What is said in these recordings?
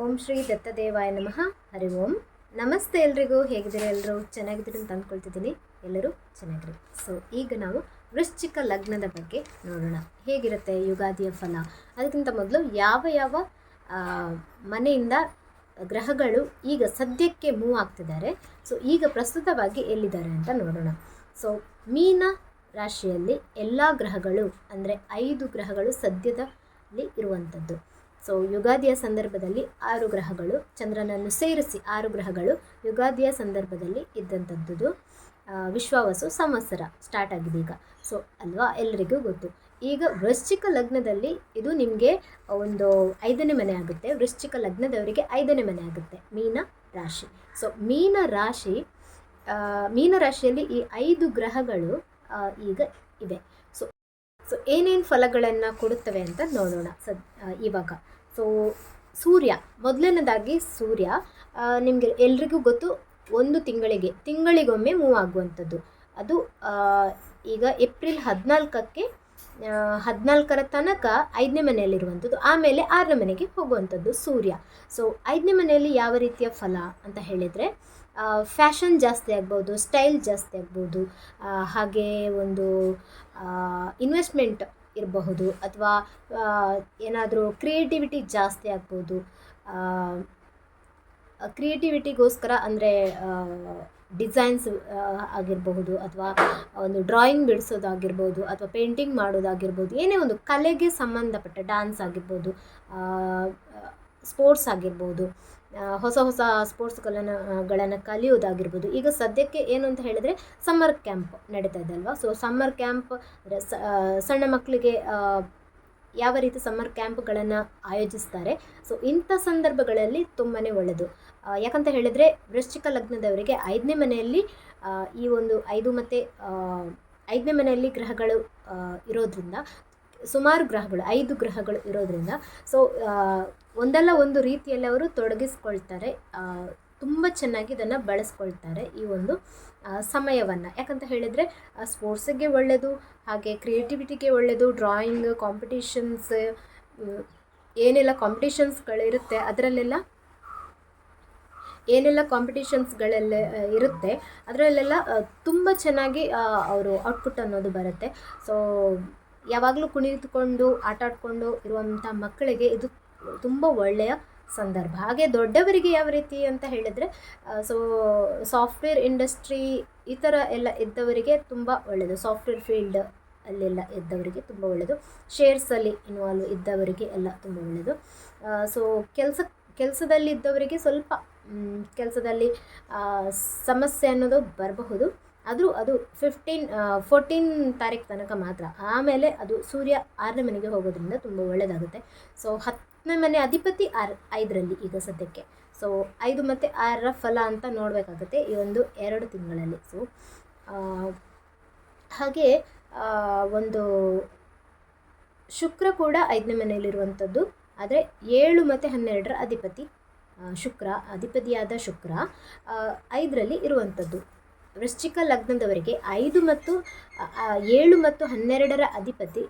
ಓಂ ಶ್ರೀ ದತ್ತದೇವಾಯ ನಮಃ. ಹರಿ ಓಂ. ನಮಸ್ತೆ ಎಲ್ರಿಗೂ. ಹೇಗಿದ್ದೀರಿ ಎಲ್ಲರೂ ಚೆನ್ನಾಗಿದ್ದೀರಿ ಅಂತ ಅಂದ್ಕೊಳ್ತಿದ್ದೀನಿ. ಎಲ್ಲರೂ ಚೆನ್ನಾಗಿರಿ. ಸೊ ಈಗ ನಾವು ವೃಶ್ಚಿಕ ಲಗ್ನದ ಬಗ್ಗೆ ನೋಡೋಣ. ಹೇಗಿರುತ್ತೆ ಯುಗಾದಿಯ ಫಲ? ಅದಕ್ಕಿಂತ ಮೊದಲು ಯಾವ ಯಾವ ಮನೆಯಿಂದ ಗ್ರಹಗಳು ಈಗ ಸದ್ಯಕ್ಕೆ ಮೂವ್ ಆಗ್ತಿದ್ದಾರೆ. ಸೊ ಈಗ ಪ್ರಸ್ತುತವಾಗಿ ಎಲ್ಲಿದ್ದಾರೆ ಅಂತ ನೋಡೋಣ. ಸೊ ಮೀನ ರಾಶಿಯಲ್ಲಿ ಎಲ್ಲ ಗ್ರಹಗಳು ಅಂದರೆ ಐದು ಗ್ರಹಗಳು ಸದ್ಯದಲ್ಲಿ ಇರುವಂಥದ್ದು ಸೊ ಯುಗಾದಿಯ ಸಂದರ್ಭದಲ್ಲಿ ಆರು ಗ್ರಹಗಳು, ಚಂದ್ರನನ್ನು ಸೇರಿಸಿ ಆರು ಗ್ರಹಗಳು ಯುಗಾದಿಯ ಸಂದರ್ಭದಲ್ಲಿ ಇದ್ದಂಥದ್ದು ವಿಶ್ವವಸು ಸಂವತ್ಸರ ಸ್ಟಾರ್ಟ್ ಆಗಿದೆ ಈಗ. ಸೊ ಅಲ್ವಾ? ಎಲ್ಲರಿಗೂ ಗೊತ್ತು. ಈಗ ವೃಶ್ಚಿಕ ಲಗ್ನದಲ್ಲಿ ಇದು ನಿಮಗೆ ಒಂದು ಐದನೇ ಮನೆ ಆಗುತ್ತೆ. ವೃಶ್ಚಿಕ ಲಗ್ನದವರಿಗೆ ಐದನೇ ಮನೆ ಆಗುತ್ತೆ. ಮೀನ ರಾಶಿ. ಸೊ ಮೀನ ರಾಶಿ ಮೀನ ರಾಶಿಯಲ್ಲಿ ಈ ಐದು ಗ್ರಹಗಳು ಈಗ ಇದೆ. ಸೊ ಸೊ ಏನೇನು ಫಲಗಳನ್ನು ಕೊಡುತ್ತವೆ ಅಂತ ನೋಡೋಣ ಸದ್ ಇವಾಗ. ಸೊ ಸೂರ್ಯ, ಮೊದಲನೇದಾಗಿ ಸೂರ್ಯ ನಿಮಗೆ ಎಲ್ರಿಗೂ ಗೊತ್ತು ಒಂದು ತಿಂಗಳಿಗೆ, ತಿಂಗಳಿಗೊಮ್ಮೆ ಮೂವ್ ಆಗುವಂಥದ್ದು. ಅದು ಈಗ ಏಪ್ರಿಲ್ ಹದಿನಾಲ್ಕಕ್ಕೆ ಹದಿನಾಲ್ಕರ ತನಕ ಐದನೇ ಮನೆಯಲ್ಲಿರುವಂಥದ್ದು, ಆಮೇಲೆ ಆರನೇ ಮನೆಗೆ ಹೋಗುವಂಥದ್ದು ಸೂರ್ಯ. ಸೊ ಐದನೇ ಮನೆಯಲ್ಲಿ ಯಾವ ರೀತಿಯ ಫಲ ಅಂತ ಹೇಳಿದರೆ ಫ್ಯಾಷನ್ ಜಾಸ್ತಿ ಆಗ್ಬೋದು, ಸ್ಟೈಲ್ ಜಾಸ್ತಿ ಆಗ್ಬೋದು ಹಾಗೆ ಒಂದು ಇನ್ವೆಸ್ಟ್ಮೆಂಟ್ ಇರಬಹುದು ಅಥವಾ ಏನಾದರೂ ಕ್ರಿಯೇಟಿವಿಟಿ ಜಾಸ್ತಿ ಆಗ್ಬೋದು. ಕ್ರಿಯೇಟಿವಿಟಿಗೋಸ್ಕರ ಅಂದರೆ ಡಿಸೈನ್ಸ್ ಆಗಿರಬಹುದು ಅಥವಾ ಒಂದು ಡ್ರಾಯಿಂಗ್ ಬಿಡಿಸೋದಾಗಿರ್ಬೋದು ಅಥವಾ ಪೇಂಟಿಂಗ್ ಮಾಡೋದಾಗಿರ್ಬೋದು, ಏನೇ ಒಂದು ಕಲೆಗೆ ಸಂಬಂಧಪಟ್ಟ ಡ್ಯಾನ್ಸ್ ಆಗಿರ್ಬೋದು ಸ್ಪೋರ್ಟ್ಸ್ ಆಗಿರ್ಬೋದು. ಹೊಸ ಹೊಸ ಸ್ಪೋರ್ಟ್ಸ್ಗಳನ್ನು ಗಳನ್ನು ಕಲಿಯೋದಾಗಿರ್ಬೋದು ಈಗ ಸದ್ಯಕ್ಕೆ ಏನು ಅಂತ ಹೇಳಿದರೆ ಸಮ್ಮರ್ ಕ್ಯಾಂಪ್ ನಡೀತಾ ಇದೆ ಅಲ್ವಾ? ಸೊ ಸಮ್ಮರ್ ಕ್ಯಾಂಪ್ ಸಣ್ಣ ಮಕ್ಕಳಿಗೆ ಯಾವ ರೀತಿ ಸಮ್ಮರ್ ಕ್ಯಾಂಪ್ಗಳನ್ನು ಆಯೋಜಿಸ್ತಾರೆ. ಸೊ ಇಂಥ ಸಂದರ್ಭಗಳಲ್ಲಿ ತುಂಬಾ ಒಳ್ಳೆಯದು ಯಾಕಂತ ಹೇಳಿದರೆ ವೃಶ್ಚಿಕ ಲಗ್ನದವರಿಗೆ ಐದನೇ ಮನೆಯಲ್ಲಿ ಈ ಒಂದು ಐದು ಮತ್ತು ಐದನೇ ಮನೆಯಲ್ಲಿ ಗ್ರಹಗಳು ಇರೋದ್ರಿಂದ, ಸುಮಾರು ಗ್ರಹಗಳು, ಐದು ಗ್ರಹಗಳು ಇರೋದ್ರಿಂದ, ಸೊ ಒಂದಲ್ಲ ಒಂದು ರೀತಿಯಲ್ಲಿ ಅವರು ತೊಡಗಿಸ್ಕೊಳ್ತಾರೆ. ತುಂಬ ಚೆನ್ನಾಗಿ ಇದನ್ನು ಬಳಸ್ಕೊಳ್ತಾರೆ ಈ ಒಂದು ಸಮಯವನ್ನು. ಯಾಕಂತ ಹೇಳಿದರೆ ಸ್ಪೋರ್ಟ್ಸಿಗೆ ಒಳ್ಳೆಯದು ಹಾಗೆ ಕ್ರಿಯೇಟಿವಿಟಿಗೆ ಒಳ್ಳೆಯದು ಡ್ರಾಯಿಂಗ್ ಕಾಂಪಿಟೇಷನ್ಸ್ ಏನೆಲ್ಲ ಕಾಂಪಿಟೇಷನ್ಸ್ಗಳಿರುತ್ತೆ ಅದರಲ್ಲೆಲ್ಲ, ಏನೆಲ್ಲ ಕಾಂಪಿಟೇಷನ್ಸ್ಗಳೆಲ್ಲ ಇರುತ್ತೆ, ಅದರಲ್ಲೆಲ್ಲ ತುಂಬ ಚೆನ್ನಾಗಿ ಅವರು ಔಟ್ಪುಟ್ ಅನ್ನೋದು ಬರುತ್ತೆ. ಸೊ ಯಾವಾಗಲೂ ಕುಣಿತುಕೊಂಡು ಆಟಾಡಿಕೊಂಡು ಇರುವಂಥ ಮಕ್ಕಳಿಗೆ ಇದು ತುಂಬ ಒಳ್ಳೆಯ ಸಂದರ್ಭ. ಹಾಗೆ ದೊಡ್ಡವರಿಗೆ ಯಾವ ರೀತಿ ಅಂತ ಹೇಳಿದರೆ ಸೊ ಸಾಫ್ಟ್ವೇರ್ ಇಂಡಸ್ಟ್ರಿ ಈ ಥರ ಎಲ್ಲ ಇದ್ದವರಿಗೆ ತುಂಬ ಒಳ್ಳೆಯದು ಸಾಫ್ಟ್ವೇರ್ ಫೀಲ್ಡ್ ಅಲ್ಲೆಲ್ಲ ಇದ್ದವರಿಗೆ ತುಂಬ ಒಳ್ಳೆಯದು ಶೇರ್ಸಲ್ಲಿ ಇನ್ವಾಲ್ವ್ ಇದ್ದವರಿಗೆ ಎಲ್ಲ ತುಂಬ ಒಳ್ಳೆಯದು ಸೊ ಕೆಲಸ, ಕೆಲಸದಲ್ಲಿ ಇದ್ದವರಿಗೆ ಸ್ವಲ್ಪ ಕೆಲಸದಲ್ಲಿ ಸಮಸ್ಯೆ ಅನ್ನೋದು ಬರಬಹುದು. ಆದರೂ ಅದು ಫಿಫ್ಟೀನ್ ಫೋರ್ಟೀನ್ ತಾರೀಕು ತನಕ ಮಾತ್ರ. ಆಮೇಲೆ ಅದು ಸೂರ್ಯ ಆರನೇ ಮನೆಗೆ ಹೋಗೋದ್ರಿಂದ ತುಂಬ ಒಳ್ಳೆಯದಾಗುತ್ತೆ ಸೊ ಹತ್ತನೇ ಮನೆ ಅಧಿಪತಿ ಆರ್ ಐದರಲ್ಲಿ ಈಗ ಸದ್ಯಕ್ಕೆ. ಸೊ ಐದು ಮತ್ತು ಆರರ ಫಲ ಅಂತ ನೋಡಬೇಕಾಗುತ್ತೆ ಈ ಒಂದು ಎರಡು ತಿಂಗಳಲ್ಲಿ. ಸೊ ಹಾಗೆ ಒಂದು ಶುಕ್ರ ಕೂಡ ಐದನೇ ಮನೆಯಲ್ಲಿರುವಂಥದ್ದು. ಆದರೆ ಏಳು ಮತ್ತು ಹನ್ನೆರಡರ ಅಧಿಪತಿ ಶುಕ್ರ, ಅಧಿಪತಿಯಾದ ಶುಕ್ರ ಐದರಲ್ಲಿ ಇರುವಂಥದ್ದು. ವೃಶ್ಚಿಕ ಲಗ್ನದವರಿಗೆ ಐದು ಮತ್ತು ಏಳು ಮತ್ತು ಹನ್ನೆರಡರ ಅಧಿಪತಿ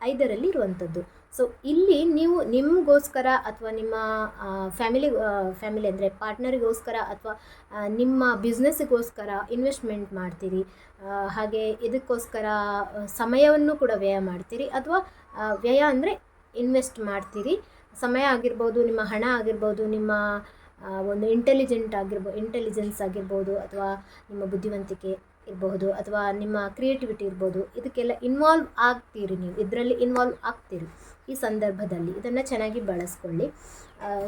ಐದರಲ್ಲಿ ಇರುವಂಥದ್ದು. ಸೊ ಇಲ್ಲಿ ನೀವು ನಿಮಗೋಸ್ಕರ ಅಥವಾ ನಿಮ್ಮ ಫ್ಯಾಮಿಲಿ ಫ್ಯಾಮಿಲಿ ಅಂದರೆ ಪಾರ್ಟ್ನರಿಗೋಸ್ಕರ ಅಥವಾ ನಿಮ್ಮ ಬಿಸ್ನೆಸ್ಗೋಸ್ಕರ ಇನ್ವೆಸ್ಟ್ಮೆಂಟ್ ಮಾಡ್ತೀರಿ. ಹಾಗೆ ಇದಕ್ಕೋಸ್ಕರ ಸಮಯವನ್ನು ಕೂಡ ವ್ಯಯ ಮಾಡ್ತೀರಿ ಅಥವಾ ವ್ಯಯ ಅಂದರೆ ಇನ್ವೆಸ್ಟ್ ಮಾಡ್ತೀರಿ. ಸಮಯ ಆಗಿರ್ಬೋದು, ನಿಮ್ಮ ಹಣ ಆಗಿರ್ಬೋದು, ನಿಮ್ಮ ಒಂದು ಇಂಟೆಲಿಜೆಂಟ್ ಆಗಿರ್ಬೋದು ಇಂಟೆಲಿಜೆನ್ಸ್ ಆಗಿರ್ಬೋದು ಅಥವಾ ನಿಮ್ಮ ಬುದ್ಧಿವಂತಿಕೆ ಇರಬಹುದು ಅಥವಾ ನಿಮ್ಮ ಕ್ರಿಯೇಟಿವಿಟಿ ಇರ್ಬೋದು. ಇದಕ್ಕೆಲ್ಲ ಇನ್ವಾಲ್ವ್ ಆಗ್ತೀರಿ ನೀವು. ಇದರಲ್ಲಿ ಇನ್ವಾಲ್ವ್ ಆಗ್ತೀರಿ. ಈ ಸಂದರ್ಭದಲ್ಲಿ ಇದನ್ನು ಚೆನ್ನಾಗಿ ಬಳಸ್ಕೊಳ್ಳಿ.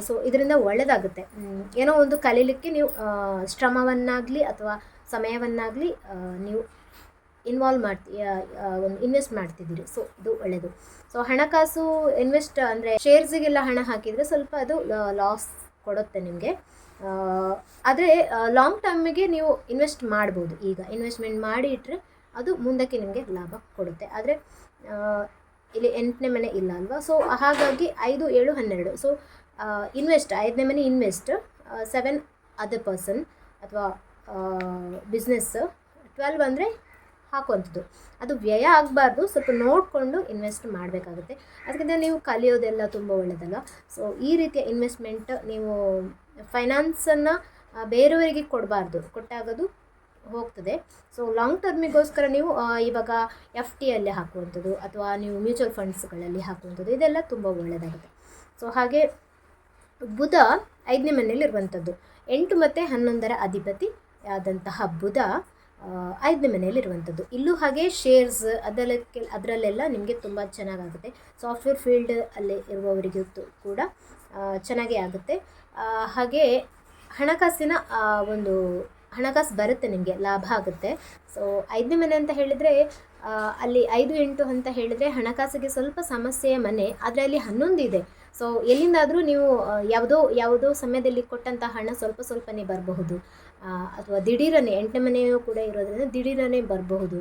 ಸೊ ಇದರಿಂದ ಒಳ್ಳೆಯದಾಗುತ್ತೆ ಏನೋ ಒಂದು ಕಲೀಲಿಕ್ಕೆ ನೀವು ಶ್ರಮವನ್ನಾಗಲಿ ಅಥವಾ ಸಮಯವನ್ನಾಗಲಿ ನೀವು ಇನ್ವಾಲ್ವ್ ಮಾಡ್ತಿ ಒಂದು ಇನ್ವೆಸ್ಟ್ ಮಾಡ್ತಿದ್ದೀರಿ. ಸೊ ಇದು ಒಳ್ಳೆಯದು ಸೊ ಹಣಕಾಸು ಇನ್ವೆಸ್ಟ್ ಅಂದರೆ ಶೇರ್ಸಿಗೆಲ್ಲ ಹಣ ಹಾಕಿದರೆ ಸ್ವಲ್ಪ ಅದು ಲಾಸ್ ಕೊಡುತ್ತೆ ನಿಮಗೆ. ಆದರೆ ಲಾಂಗ್ ಟರ್ಮಿಗೆ ನೀವು ಇನ್ವೆಸ್ಟ್ ಮಾಡ್ಬೋದು. ಈಗ ಇನ್ವೆಸ್ಟ್ಮೆಂಟ್ ಮಾಡಿ ಇಟ್ಟರೆ ಅದು ಮುಂದಕ್ಕೆ ನಿಮಗೆ ಲಾಭ ಕೊಡುತ್ತೆ. ಆದರೆ ಇಲ್ಲಿ ಎಂಟನೇ ಮನೆ ಇಲ್ಲ ಅಲ್ವಾ? ಸೊ ಹಾಗಾಗಿ ಐದು, ಏಳು, ಹನ್ನೆರಡು. ಸೊ ಇನ್ವೆಸ್ಟ್ ಐದನೇ ಮನೆ ಇನ್ವೆಸ್ಟ್ ಸೆವೆನ್ ಅದರ್ ಪರ್ಸನ್ ಅಥವಾ ಬಿಸ್ನೆಸ್ ಟ್ವೆಲ್ವ್ ಅಂದರೆ ಹಾಕುವಂಥದ್ದು. ಅದು ವ್ಯಯ ಆಗಬಾರ್ದು. ಸ್ವಲ್ಪ ನೋಡಿಕೊಂಡು ಇನ್ವೆಸ್ಟ್ ಮಾಡಬೇಕಾಗುತ್ತೆ. ಅದಕ್ಕಿಂತ ನೀವು ಕಲಿಯೋದೆಲ್ಲ ತುಂಬ ಒಳ್ಳೆಯದಲ್ಲ ಸೊ ಈ ರೀತಿಯ ಇನ್ವೆಸ್ಟ್ಮೆಂಟ್ ನೀವು ಫೈನಾನ್ಸನ್ನು ಬೇರೆಯವರಿಗೆ ಕೊಡಬಾರ್ದು. ಕೊಟ್ಟಾಗದು ಹೋಗ್ತದೆ. ಸೊ ಲಾಂಗ್ ಟರ್ಮಿಗೋಸ್ಕರ ನೀವು ಇವಾಗ ಎಫ್ ಟಿಯಲ್ಲಿ ಹಾಕುವಂಥದ್ದು ಅಥವಾ ನೀವು ಮ್ಯೂಚುವಲ್ ಫಂಡ್ಸ್ಗಳಲ್ಲಿ ಹಾಕುವಂಥದ್ದು ಇದೆಲ್ಲ ತುಂಬ ಒಳ್ಳೆಯದಾಗುತ್ತೆ ಸೊ ಹಾಗೆ ಬುಧ ಐದನೇ ಮನೆಯಲ್ಲಿ ಇರುವಂಥದ್ದು ಎಂಟು ಮತ್ತು ಹನ್ನೊಂದರ ಅಧಿಪತಿ ಆದಂತಹ ಬುಧ ಐದನೇ ಮನೆಯಲ್ಲಿ ಇರುವಂಥದ್ದು ಇಲ್ಲೂ ಹಾಗೆ ಶೇರ್ಸ್ ಅದಕ್ಕೆ ಅದರಲ್ಲೆಲ್ಲ ನಿಮಗೆ ತುಂಬ ಚೆನ್ನಾಗಾಗುತ್ತೆ. ಸಾಫ್ಟ್ವೇರ್ ಫೀಲ್ಡ್ ಅಲ್ಲಿ ಇರುವವರಿಗೂ ಕೂಡ ಚೆನ್ನಾಗೇ ಆಗುತ್ತೆ. ಹಾಗೆ ಹಣಕಾಸಿನ ಒಂದು ಹಣಕಾಸು ಬರುತ್ತೆ ನಿಮಗೆ, ಲಾಭ ಆಗುತ್ತೆ. ಸೊ ಐದನೇ ಮನೆ ಅಂತ ಹೇಳಿದರೆ ಅಲ್ಲಿ ಐದು ಎಂಟು ಅಂತ ಹೇಳಿದರೆ ಹಣಕಾಸಿಗೆ ಸ್ವಲ್ಪ ಸಮಸ್ಯೆಯ ಮನೆ, ಆದರೆ ಅಲ್ಲಿ ಹನ್ನೊಂದು ಇದೆ. ಸೊ ಎಲ್ಲಿಂದಾದರೂ ನೀವು ಯಾವುದೋ ಯಾವುದೋ ಸಮಯದಲ್ಲಿ ಕೊಟ್ಟಂಥ ಹಣ ಸ್ವಲ್ಪ ಸ್ವಲ್ಪನೇ ಬರಬಹುದು. ಅಥವಾ ದಿಢೀರನೆ, ಎಂಟನೇ ಮನೆಯೂ ಕೂಡ ಇರೋದ್ರಿಂದ ದಿಢೀರನೆ ಬರಬಹುದು.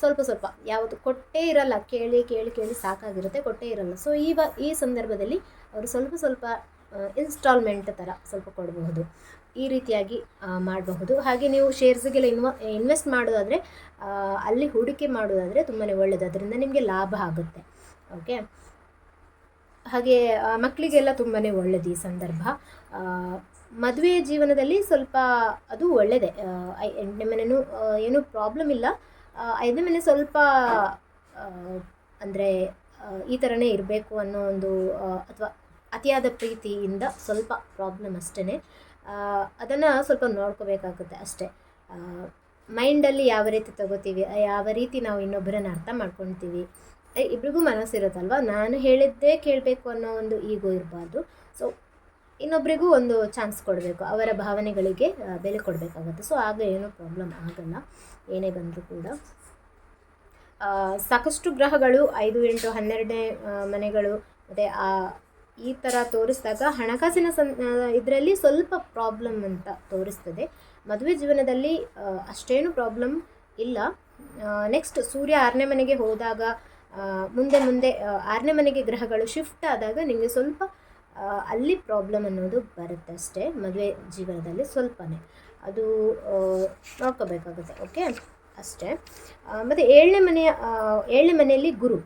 ಸ್ವಲ್ಪ ಸ್ವಲ್ಪ, ಯಾವುದು ಕೊಟ್ಟೇ ಇರಲ್ಲ, ಕೇಳಿ ಕೇಳಿ ಕೇಳಿ ಸಾಕಾಗಿರುತ್ತೆ, ಕೊಟ್ಟೇ ಇರಲ್ಲ. ಸೊ ಈ ಈ ಸಂದರ್ಭದಲ್ಲಿ ಅವರು ಸ್ವಲ್ಪ ಸ್ವಲ್ಪ ಇನ್ಸ್ಟಾಲ್ಮೆಂಟ್ ಥರ ಸ್ವಲ್ಪ ಕೊಡಬಹುದು. ಈ ರೀತಿಯಾಗಿ ಮಾಡಬಹುದು. ಹಾಗೆ ನೀವು ಶೇರ್ಸ್ಗೆಲ್ಲ ಇನ್ವ ಇನ್ವೆಸ್ಟ್ ಮಾಡೋದಾದರೆ ಅಲ್ಲಿ ಹೂಡಿಕೆ ಮಾಡೋದಾದರೆ ತುಂಬಾ ಒಳ್ಳೆಯದು ಅದರಿಂದ ನಿಮಗೆ ಲಾಭ ಆಗುತ್ತೆ. ಓಕೆ ಹಾಗೆ ಮಕ್ಕಳಿಗೆಲ್ಲ ತುಂಬಾ ಒಳ್ಳೆಯದು ಈ ಸಂದರ್ಭ. ಮದುವೆ ಜೀವನದಲ್ಲಿ ಸ್ವಲ್ಪ ಅದು ಒಳ್ಳೆಯದೇ ಎಂಟನೇ ಮನೆಯೂ ಏನೂ ಪ್ರಾಬ್ಲಮ್ ಇಲ್ಲ. ಐದನೇ ಮನೆ ಸ್ವಲ್ಪ ಅಂದರೆ ಈ ಥರನೇ ಇರಬೇಕು ಅನ್ನೋ ಒಂದು ಅಥವಾ ಅತಿಯಾದ ಪ್ರೀತಿಯಿಂದ ಸ್ವಲ್ಪ ಪ್ರಾಬ್ಲಮ್ ಅಷ್ಟೇ ಅದನ್ನು ಸ್ವಲ್ಪ ನೋಡ್ಕೋಬೇಕಾಗುತ್ತೆ ಅಷ್ಟೇ. ಮೈಂಡಲ್ಲಿ ಯಾವ ರೀತಿ ತಗೋತೀವಿ ಯಾವ ರೀತಿ ನಾವು ಇನ್ನೊಬ್ಬರನ್ನ ಅರ್ಥ ಮಾಡ್ಕೊತೀವಿ ಇಬ್ರಿಗೂ ಮನಸ್ಸಿರುತ್ತಲ್ವ? ನಾನು ಹೇಳಿದ್ದೇ ಕೇಳಬೇಕು ಅನ್ನೋ ಒಂದು ಈಗೋ ಇರಬಾರ್ದು. ಸೊ ಇನ್ನೊಬ್ಬರಿಗೂ ಒಂದು ಚಾನ್ಸ್ ಕೊಡಬೇಕು ಅವರ ಭಾವನೆಗಳಿಗೆ ಬೆಲೆ ಕೊಡಬೇಕಾಗುತ್ತೆ. ಸೊ ಆಗ ಏನೂ ಪ್ರಾಬ್ಲಮ್ ಆಗಲ್ಲ ಏನೇ ಬಂದರೂ ಕೂಡ. ಆ, ಸಾಕಷ್ಟು ಗ್ರಹಗಳು ಐದು ಎಂಟು ಹನ್ನೆರಡನೇ ಆ, ಮನೆಗಳು ಮತ್ತು ಈ ಥರ ತೋರಿಸಿದಾಗ ಹಣಕಾಸಿನ ಸಂ ಇದರಲ್ಲಿ ಸ್ವಲ್ಪ ಪ್ರಾಬ್ಲಮ್ ಅಂತ ತೋರಿಸ್ತದೆ. ಮದುವೆ ಜೀವನದಲ್ಲಿ ಅಷ್ಟೇನು ಪ್ರಾಬ್ಲಮ್ ಇಲ್ಲ. ನೆಕ್ಸ್ಟ್ ಸೂರ್ಯ ಆರನೇ ಮನೆಗೆ ಹೋದಾಗ ಮುಂದೆ ಮುಂದೆ ಆರನೇ ಮನೆಗೆ ಗ್ರಹಗಳು ಶಿಫ್ಟ್ ಆದಾಗ ನಿಮಗೆ ಸ್ವಲ್ಪ ಅಲ್ಲಿ ಪ್ರಾಬ್ಲಮ್ ಅನ್ನೋದು ಬರುತ್ತೆ ಅಷ್ಟೇ, ಮದುವೆ ಜೀವನದಲ್ಲಿ ಸ್ವಲ್ಪನೇ. ಅದು ನೋಡ್ಕೋಬೇಕಾಗುತ್ತೆ ಓಕೆ ಅಷ್ಟೇ. ಮತ್ತು ಏಳನೇ ಮನೆಯ ಏಳನೇ ಮನೆಯಲ್ಲಿ ಗುರು.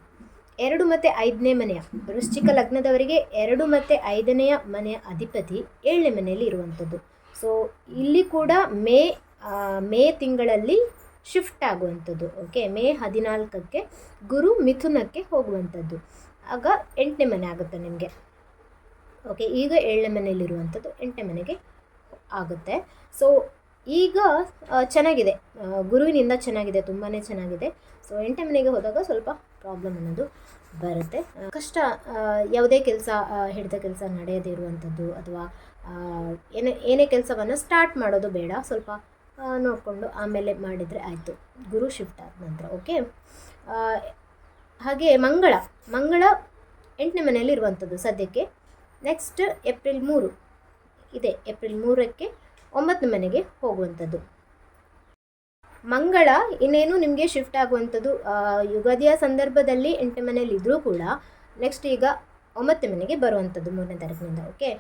ಎರಡು ಮತ್ತು ಐದನೇ ಮನೆಯ ವೃಶ್ಚಿಕ ಲಗ್ನದವರಿಗೆ ಎರಡು ಮತ್ತು ಐದನೆಯ ಮನೆಯ ಅಧಿಪತಿ ಏಳನೇ ಮನೆಯಲ್ಲಿ ಇರುವಂಥದ್ದು. ಸೊ ಇಲ್ಲಿ ಕೂಡ ಮೇ ಮೇ ತಿಂಗಳಲ್ಲಿ ಶಿಫ್ಟ್ ಆಗುವಂಥದ್ದು. ಓಕೆ ಮೇ ಹದಿನಾಲ್ಕಕ್ಕೆ ಗುರು ಮಿಥುನಕ್ಕೆ ಹೋಗುವಂಥದ್ದು. ಆಗ ಎಂಟನೇ ಮನೆ ಆಗುತ್ತೆ ನಿಮಗೆ. ಓಕೆ ಈಗ ಏಳನೇ ಮನೆಯಲ್ಲಿರುವಂಥದ್ದು ಎಂಟನೇ ಮನೆಗೆ ಆಗುತ್ತೆ. ಸೊ ಈಗ ಚೆನ್ನಾಗಿದೆ. ಗುರುವಿನಿಂದ ಚೆನ್ನಾಗಿದೆ ತುಂಬಾ ಚೆನ್ನಾಗಿದೆ. ಸೊ ಎಂಟನೇ ಮನೆಗೆ ಹೋದಾಗ ಸ್ವಲ್ಪ ಪ್ರಾಬ್ಲಮ್ ಅನ್ನೋದು ಬರುತ್ತೆ. ಕಷ್ಟ ಯಾವುದೇ ಕೆಲಸ ಹಿಡಿದ ಕೆಲಸ ನಡೆಯದೇ ಇರುವಂಥದ್ದು ಅಥವಾ ಏನೇ ಏನೇ ಕೆಲಸವನ್ನು ಸ್ಟಾರ್ಟ್ ಮಾಡೋದು ಬೇಡ. ಸ್ವಲ್ಪ ನೋಡಿಕೊಂಡು ಆಮೇಲೆ ಮಾಡಿದರೆ ಆಯಿತು. ಗುರು ಶಿಫ್ಟ್ ಆದ ನಂತರ ಓಕೆ ಹಾಗೆ ಮಂಗಳ. ಮಂಗಳ ಎಂಟನೇ ಮನೆಯಲ್ಲಿ ಇರುವಂಥದ್ದು ಸದ್ಯಕ್ಕೆ. ನೆಕ್ಸ್ಟ್ ಏಪ್ರಿಲ್ ಮೂರು. ಇದೆ. ಏಪ್ರಿಲ್ ಮೂರಕ್ಕೆ ಒಂಬತ್ತನೇ ಮನೆಗೆ ಹೋಗುವಂಥದ್ದು. ಮಂಗಳ ಇನ್ನೇನು ನಿಮಗೆ ಶಿಫ್ಟ್ ಆಗುವಂಥದ್ದು ಯುಗಾದಿಯ ಸಂದರ್ಭದಲ್ಲಿ ಎಂಟು ಮನೆಯಲ್ಲಿ ಇದ್ದರೂ ಕೂಡ ನೆಕ್ಸ್ಟ್ ಈಗ ಒಂಬತ್ತು ಮನೆಗೆ ಬರುವಂಥದ್ದು ಮೂರನೇ ತಾರೀಕಿನಿಂದ ಓಕೆ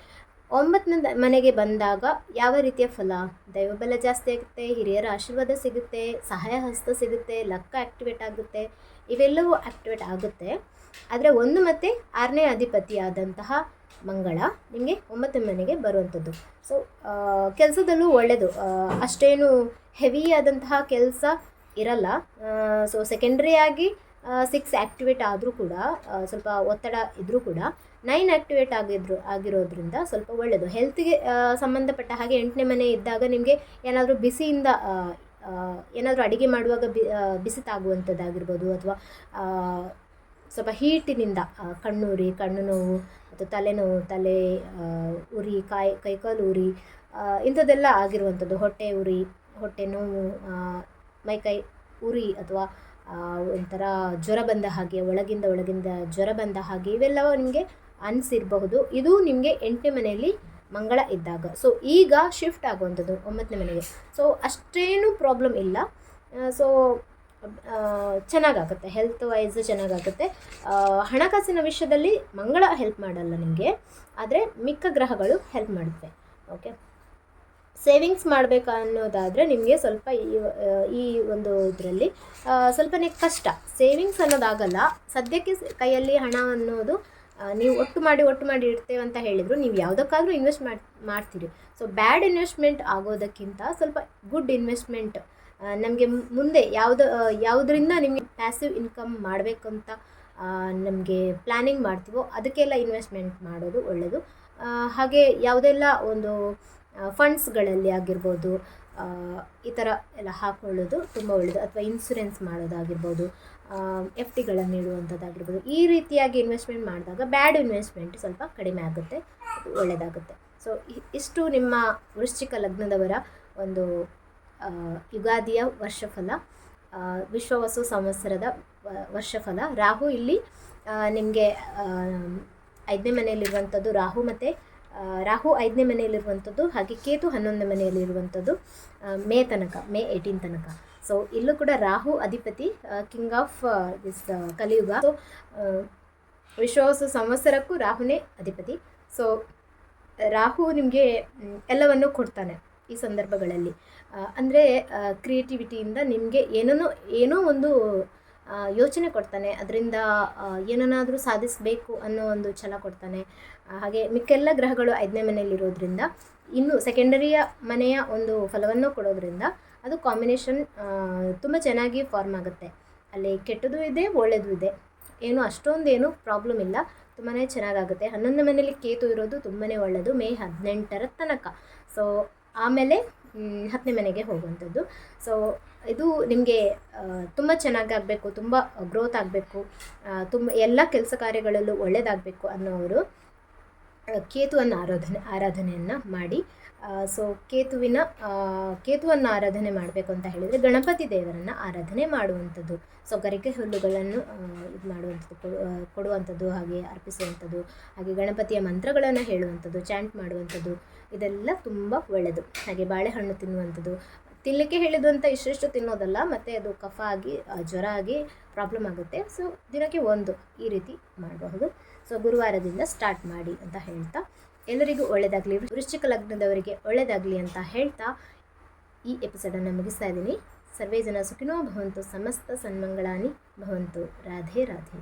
ಒಂಬತ್ತನೇ ಮನೆಗೆ ಬಂದಾಗ ಯಾವ ರೀತಿಯ ಫಲ? ದೈವಬಲ ಜಾಸ್ತಿ ಆಗುತ್ತೆ, ಹಿರಿಯರ ಆಶೀರ್ವಾದ ಸಿಗುತ್ತೆ, ಸಹಾಯ ಹಸ್ತ ಸಿಗುತ್ತೆ, ಲಕ್ಕ ಆ್ಯಕ್ಟಿವೇಟ್ ಆಗುತ್ತೆ, ಇವೆಲ್ಲವೂ ಆಕ್ಟಿವೇಟ್ ಆಗುತ್ತೆ. ಆದರೆ ಒಂದು ಮತ್ತು ಆರನೇ ಅಧಿಪತಿಯಾದಂತಹ ಮಂಗಳ ನಿಮಗೆ ಒಂಬತ್ತು ಮನೆಗೆ ಬರುವಂಥದ್ದು. ಸೊ ಕೆಲಸದಲ್ಲೂ ಒಳ್ಳೆಯದು ಅಷ್ಟೇನು ಹೆವಿ ಆದಂತಹ ಕೆಲಸ ಇರಲ್ಲ. ಸೊ ಸೆಕೆಂಡ್ರಿಯಾಗಿ ಸಿಕ್ಸ್ ಆ್ಯಕ್ಟಿವೇಟ್ ಆದರೂ ಕೂಡ ಸ್ವಲ್ಪ ಒತ್ತಡ ಇದ್ದರೂ ಕೂಡ ನೈನ್ ಆ್ಯಕ್ಟಿವೇಟ್ ಆಗಿದ್ರು ಆಗಿರೋದ್ರಿಂದ ಸ್ವಲ್ಪ ಒಳ್ಳೆಯದು ಹೆಲ್ತ್ಗೆ ಸಂಬಂಧಪಟ್ಟ ಹಾಗೆ ಎಂಟನೇ ಮನೆ ಇದ್ದಾಗ ನಿಮಗೆ ಏನಾದರೂ ಬಿಸಿಯಿಂದ ಏನಾದರೂ ಅಡುಗೆ ಮಾಡುವಾಗ ಬಿ ಆ, ಬಿಸಿ ತಾಗುವಂಥದ್ದಾಗಿರ್ಬೋದು ಅಥವಾ ಸ್ವಲ್ಪ ಹೀಟಿನಿಂದ ಕಣ್ಣುರಿ ಕಣ್ಣು ನೋವು ಮತ್ತು ತಲೆನೋವು, ತಲೆ ಉರಿ, ಕಾಯಿ, ಕೈಕಾಲು ಉರಿ ಇಂಥದ್ದೆಲ್ಲ ಆಗಿರುವಂಥದ್ದು. ಹೊಟ್ಟೆ ಉರಿ, ಹೊಟ್ಟೆ ನೋವು ಮೈಕೈ ಉರಿ ಅಥವಾ ಒಂಥರ ಜ್ವರ ಬಂದ ಹಾಗೆ, ಒಳಗಿಂದ ಒಳಗಿಂದ ಜ್ವರ ಬಂದ ಹಾಗೆ ಇವೆಲ್ಲವೂ ನಿಮಗೆ ಅನಿಸಿರಬಹುದು. ಇದು ನಿಮಗೆ ಎಂಟನೇ ಮನೆಯಲ್ಲಿ ಮಂಗಳ ಇದ್ದಾಗ. ಸೊ ಈಗ ಶಿಫ್ಟ್ ಆಗುವಂಥದ್ದು ಒಂಬತ್ತನೇ ಮನೆಗೆ. ಸೊ ಅಷ್ಟೇನು ಪ್ರಾಬ್ಲಮ್ ಇಲ್ಲ. ಸೊ ಚೆನ್ನಾಗಾಗುತ್ತೆ. ಹೆಲ್ತ್ ವೈಸ್ ಚೆನ್ನಾಗಾಗುತ್ತೆ. ಹಣಕಾಸಿನ ವಿಷಯದಲ್ಲಿ ಮಂಗಳ ಹೆಲ್ಪ್ ಮಾಡಲ್ಲ ನಿಮಗೆ. ಆದರೆ ಮಿಕ್ಕ ಗ್ರಹಗಳು ಹೆಲ್ಪ್ ಮಾಡುತ್ತೆ. ಓಕೆ ಸೇವಿಂಗ್ಸ್ ಮಾಡಬೇಕು ಅನ್ನೋದಾದರೆ ನಿಮಗೆ ಸ್ವಲ್ಪ ಈ ಒಂದು ಇದರಲ್ಲಿ ಸ್ವಲ್ಪನೇ ಕಷ್ಟ. ಸೇವಿಂಗ್ಸ್ ಅನ್ನೋದಾಗಲ್ಲ, ಸದ್ಯಕ್ಕೆ ಕೈಯಲ್ಲಿ ಹಣ ಅನ್ನೋದು ನೀವು ಒಟ್ಟು ಮಾಡಿ ಒಟ್ಟು ಮಾಡಿ ಇಡ್ತೇವೆ ಅಂತ ಹೇಳಿದರು, ನೀವು ಯಾವುದಕ್ಕಾದರೂ ಇನ್ವೆಸ್ಟ್ ಮಾಡಿ, ಮಾಡ್ತೀರಿ. ಸೊ ಬ್ಯಾಡ್ ಇನ್ವೆಸ್ಟ್ಮೆಂಟ್ ಆಗೋದಕ್ಕಿಂತ ಸ್ವಲ್ಪ ಗುಡ್ ಇನ್ವೆಸ್ಟ್ಮೆಂಟ್ ನಮಗೆ ಮುಂದೆ ಯಾವುದು ಯಾವುದರಿಂದ ನಿಮಗೆ ಪ್ಯಾಸಿವ್ ಇನ್ಕಮ್ ಮಾಡಬೇಕು ಅಂತ ನಮಗೆ ಪ್ಲ್ಯಾನಿಂಗ್ ಮಾಡ್ತೀವೋ ಅದಕ್ಕೆಲ್ಲ ಇನ್ವೆಸ್ಟ್ಮೆಂಟ್ ಮಾಡೋದು ಒಳ್ಳೆಯದು ಹಾಗೆ ಯಾವುದೆಲ್ಲ ಒಂದು ಫಂಡ್ಸ್ಗಳಲ್ಲಿ ಆಗಿರ್ಬೋದು ಈ ಥರ ಎಲ್ಲ ಹಾಕೊಳ್ಳೋದು ತುಂಬ ಒಳ್ಳೆಯದು ಅಥವಾ ಇನ್ಸುರೆನ್ಸ್ ಮಾಡೋದಾಗಿರ್ಬೋದು ಎಫ್ ಟಿಗಳನ್ನು ಇಡುವಂಥದ್ದಾಗಿರ್ಬೋದು ಈ ರೀತಿಯಾಗಿ ಇನ್ವೆಸ್ಟ್ಮೆಂಟ್ ಮಾಡಿದಾಗ ಬ್ಯಾಡ್ ಇನ್ವೆಸ್ಟ್ಮೆಂಟ್ ಸ್ವಲ್ಪ ಕಡಿಮೆ ಆಗುತ್ತೆ ಒಳ್ಳೆಯದಾಗುತ್ತೆ ಸೊ ಇಷ್ಟು ನಿಮ್ಮ ವೃಶ್ಚಿಕ ಲಗ್ನದವರ ಒಂದು ಯುಗಾದಿಯ ವರ್ಷಫಲ ವಿಶ್ವ ವಿಶ್ವವಸು ಸಂವತ್ಸರದ ವರ್ಷಫಲ. ರಾಹು ಇಲ್ಲಿ ನಿಮಗೆ ಐದನೇ ಮನೆಯಲ್ಲಿರುವಂಥದ್ದು ರಾಹು ಮತ್ತು ರಾಹು ಐದನೇ ಮನೆಯಲ್ಲಿರುವಂಥದ್ದು, ಹಾಗೆ ಕೇತು ಹನ್ನೊಂದನೇ ಮನೆಯಲ್ಲಿರುವಂಥದ್ದು ಮೇ ತನಕ, ಮೇ ಏಯ್ಟೀನ್ ತನಕ. ಸೊ ಇಲ್ಲೂ ಕೂಡ ರಾಹು ಅಧಿಪತಿ king of this Kaliyuga. So Vishvavasu ಸಂವತ್ಸರಕ್ಕೂ ರಾಹುನೇ ಅಧಿಪತಿ. ಸೊ ರಾಹು ನಿಮಗೆ ಎಲ್ಲವನ್ನು ಕೊಡ್ತಾನೆ. ಈ ಸಂದರ್ಭಗಳಲ್ಲಿ. ಅಂದರೆ ಕ್ರಿಯೇಟಿವಿಟಿಯಿಂದ ನಿಮಗೆ ಏನೋ ಏನೋ ಒಂದು ಯೋಚನೆ ಕೊಡ್ತಾನೆ. ಅದರಿಂದ ಏನನ್ನಾದರೂ ಸಾಧಿಸಬೇಕು ಅನ್ನೋ ಒಂದು ಛಲ ಕೊಡ್ತಾನೆ. ಹಾಗೆ ಮಿಕ್ಕೆಲ್ಲ ಗ್ರಹಗಳು ಐದನೇ ಮನೆಯಲ್ಲಿರೋದ್ರಿಂದ, ಇನ್ನು ಸೆಕೆಂಡರಿಯ ಮನೆಯ ಒಂದು ಫಲವನ್ನು ಕೊಡೋದ್ರಿಂದ, ಅದು ಕಾಂಬಿನೇಷನ್ ತುಂಬ ಚೆನ್ನಾಗಿ ಫಾರ್ಮ್ ಆಗುತ್ತೆ. ಅಲ್ಲಿ ಕೆಟ್ಟದು ಇದೆ ಒಳ್ಳೆಯದು ಇದೆ. ಏನು ಅಷ್ಟೊಂದೇನು ಪ್ರಾಬ್ಲಮ್ ಇಲ್ಲ. ತುಂಬಾ ಚೆನ್ನಾಗಾಗುತ್ತೆ. ಹನ್ನೊಂದು ಮನೇಲಿ ಕೇತು ಇರೋದು ತುಂಬಾ ಒಳ್ಳೆಯದು ಮೇ ಹದಿನೆಂಟರ ತನಕ. ಸೊ ಆಮೇಲೆ ಹತ್ತನೇ ಮನೆಗೆ ಹೋಗುವಂಥದ್ದು. ಸೊ ಇದು ನಿಮಗೆ ತುಂಬ ಚೆನ್ನಾಗಾಗಬೇಕು, ತುಂಬ ಗ್ರೋತ್ ಆಗಬೇಕು ತುಂಬ, ಎಲ್ಲ ಕೆಲಸ ಕಾರ್ಯಗಳಲ್ಲೂ ಒಳ್ಳೆಯದಾಗಬೇಕು ಅನ್ನೋರು ಕೇತುವನ್ನು ಆರಾಧನೆ, ಆರಾಧನೆಯನ್ನು ಮಾಡಿ ಸೊ ಕೇತುವಿನ ಕೇತುವನ್ನು ಆರಾಧನೆ ಮಾಡಬೇಕು ಅಂತ ಹೇಳಿದರೆ ಗಣಪತಿ ದೇವರನ್ನು ಆರಾಧನೆ ಮಾಡುವಂಥದ್ದು. ಸೊ ಗರಿಕೆ ಹುಲ್ಲುಗಳನ್ನು ಇದು ಮಾಡುವಂಥದ್ದು, ಕೊಡು ಕೊಡುವಂಥದ್ದು, ಹಾಗೆ ಅರ್ಪಿಸುವಂಥದ್ದು, ಹಾಗೆ ಗಣಪತಿಯ ಮಂತ್ರಗಳನ್ನು ಹೇಳುವಂಥದ್ದು ಚಾಂಟ್ ಮಾಡುವಂಥದ್ದು. ಇದೆಲ್ಲ ತುಂಬ ಒಳ್ಳೆಯದು ಹಾಗೆ ಬಾಳೆಹಣ್ಣು ತಿನ್ನುವಂಥದ್ದು. ತಿನ್ನಲಿಕ್ಕೆ ಹೇಳಿದ್ದು ಅಂತ ಇಷ್ಟಿಷ್ಟು ತಿನ್ನೋದಲ್ಲ, ಮತ್ತು ಅದು ಕಫ ಆಗಿ ಜ್ವರ ಆಗಿ ಪ್ರಾಬ್ಲಮ್ ಆಗುತ್ತೆ. ಸೊ ದಿನಕ್ಕೆ ಒಂದು ಈ ರೀತಿ ಮಾಡಬಹುದು. ಸೊ ಗುರುವಾರದಿಂದ ಸ್ಟಾರ್ಟ್ ಮಾಡಿ ಅಂತ ಹೇಳ್ತಾ, ಎಲ್ಲರಿಗೂ ಒಳ್ಳೆಯದಾಗಲಿ ವೃಶ್ಚಿಕ ಲಗ್ನದವರಿಗೆ ಒಳ್ಳೆಯದಾಗಲಿ ಅಂತ ಹೇಳ್ತಾ, ಈ ಎಪಿಸೋಡನ್ನು ಮುಗಿಸ್ತಾ ಇದ್ದೀನಿ. ಸರ್ವೇ ಜನ ಸುಖಿನೋ ಭವಂತು, ಸಮಸ್ತ ಸನ್ಮಂಗಳಾನಿ ಭವಂತು. ರಾಧೆ ರಾಧೆ.